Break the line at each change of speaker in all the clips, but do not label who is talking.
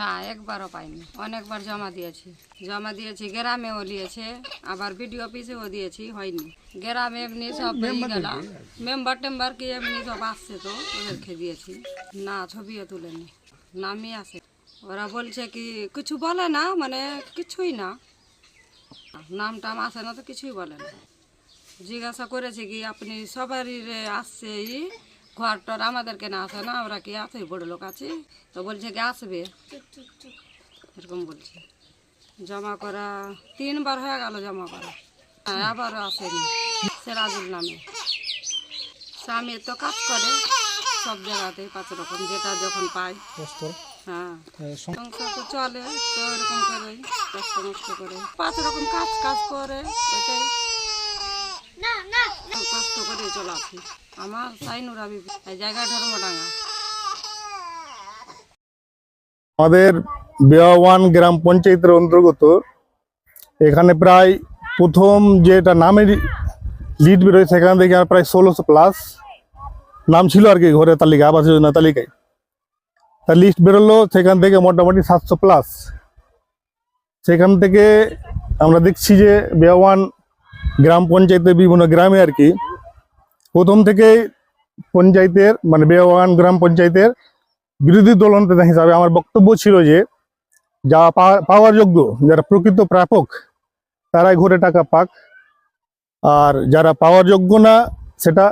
না একবারও পাইনি। অনেকবার জমা দিয়েছি। জমা দিয়েছি গ্রামেও দিয়েছে আবার বিডিও অফিসেও দিয়েছি হয়নি। গ্রামে এমনি সব পেয়ে গেলাম মেম্বার টেম্বার কি এমনি সব আসছে তো ওদেরকে দিয়েছি। না ছবিও তুলেনি। নামই আছে ওরা বলছে কি কিছু বলে না মানে কিছুই না। নাম টাম আসে না তো কিছুই বলে না। জিজ্ঞাসা করেছে কি আপনি সবারই আসছে ই? ঘর টর আমাদেরকে না আসে না আমরা কি আছে? বড় লোক আছি। তো বলছে কি আসবে? এরকম বলছে। জমা করা তিনবার হয়ে গেল জমা করা। হ্যাঁ আবারও আসেনি। সেরাজুল নামে। স্বামী তো কাজ করে সব জায়গাতে পাঁচ রকম যেটা যখন পাই হ্যাঁ। সংসার তো চলে তো এরকম করে কষ্ট মষ্ট করে। পাঁচ রকম কাজ কাজ করে এটাই কষ্ট করে আমার সাইনুর আবি জায়গা ধর্মডাঙ্গা
আমাদের বেওয়ান গ্রাম পঞ্চায়েতের অন্তর্গত, এখানে প্রায় প্রথম যেটা নামের লিড বেরোয়, সেখান থেকে আর প্রায় ষোলোশো প্লাস নাম ছিল আর কি ঘরের তালিকা আবাস যোজনা তালিকায়। তার লিস্ট বেরোলো, সেখান থেকে মোটামুটি সাতশো প্লাস সেখান থেকে আমরা দেখছি যে বেওয়ান গ্রাম পঞ্চায়েতের বিভিন্ন গ্রামে আর কি প্রথম থেকে পঞ্চায়েতের মানে বেওয়ান গ্রাম পঞ্চায়েতের বিরোধী দলনেতা হিসাবে আমার বক্তব্য ছিল যে যা পাওয়ার যোগ্য, যারা প্রকৃত প্রাপক, তারাই ঘুরে টাকা পাক। আর যারা পাওয়ার যোগ্য না, সেটা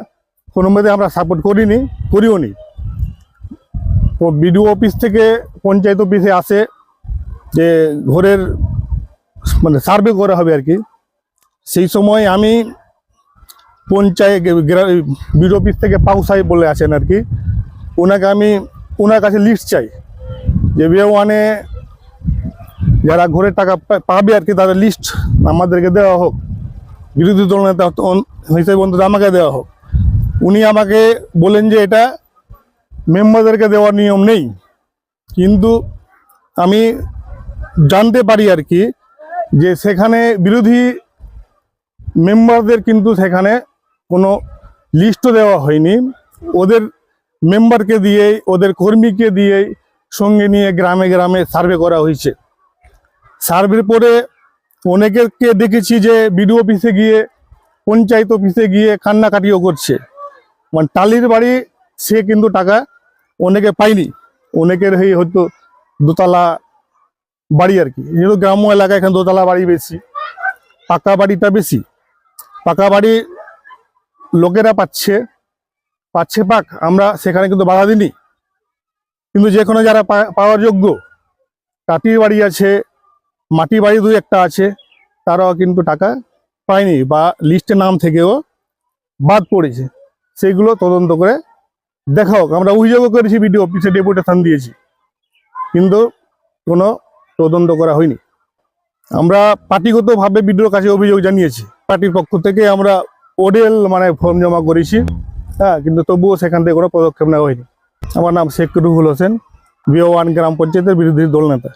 কোনো মতে আমরা সাপোর্ট করিনি, করিও নি। বিডিও অফিস থেকে পঞ্চায়েত অফিসে আসে যে, ঘরের মানে সার্ভে করা হবে আর কি। সেই সময় আমি পঞ্চায়েত বিডিও অফিস থেকে পাউসাই বলে আছেন আর কি। ওনাকে আমি ওনার কাছে লিস্ট চাই। যে বিয়ে ওয়ানে যারা ঘরে টাকা পাবে আর কি, তাদের লিস্ট আমাদেরকে দেওয়া হোক। বিরোধী দল নেতা হিসেবে অন্তত আমাকে দেওয়া হোক। উনি আমাকে বলেন যে এটা মেম্বারদেরকে দেওয়ার নিয়ম নেই। কিন্তু আমি জানতে পারি আর কি, যে সেখানে বিরোধী মেম্বারদের কিন্তু সেখানে কোনো লিস্টও দেওয়া হয়নি। ওদের মেম্বারকে দিয়েই, ওদের কর্মীকে দিয়েই সঙ্গে নিয়ে গ্রামে গ্রামে সার্ভে করা হয়েছে। সার্ভের পরে অনেকেরকে দেখেছি যে বিডিও অফিসে গিয়ে, পঞ্চায়েত অফিসে গিয়ে কান্নাকাটিও করছে। মানে টালির বাড়ি সে কিন্তু টাকা অনেকে পায়নি। অনেকের হয়ে হয়তো দোতলা বাড়ি আর কি। যেহেতু গ্রাম্য এলাকায় এখানে দোতলা বাড়ি বেশি, পাকা বাড়িটা বেশি। পাকা বাড়ি লোকেরা পাচ্ছে পাচ্ছে পাক, আমরা সেখানে কিন্তু বাধা দিইনি। কিন্তু যে কোনো যারা পাওয়ার যোগ্য কাটির বাড়ি আছে, মাটি বাড়ি দুই একটা আছে, তারাও কিন্তু টাকা পায়নি বা লিস্টে নাম থেকেও বাদ পড়েছে। সেগুলো তদন্ত করে দেখা হোক। আমরা অভিযোগও করেছি, বিডিও অফিসে ডেপুটেশন দিয়েছি। কিন্তু কোনো তদন্ত করা হয়নি। আমরা পার্টিগতভাবে বিডিওর কাছে অভিযোগ জানিয়েছি। পার্টির পক্ষ থেকে আমরা ওডেল মানে ফর্ম জমা করেছি। হ্যাঁ কিন্তু তবুও সেখান থেকে কোনো পদক্ষেপ নেওয়া হয়নি। আমার নাম শেখ রুহুল হোসেন, বিও ওয়ান গ্রাম পঞ্চায়েতের বিরোধী দল নেতা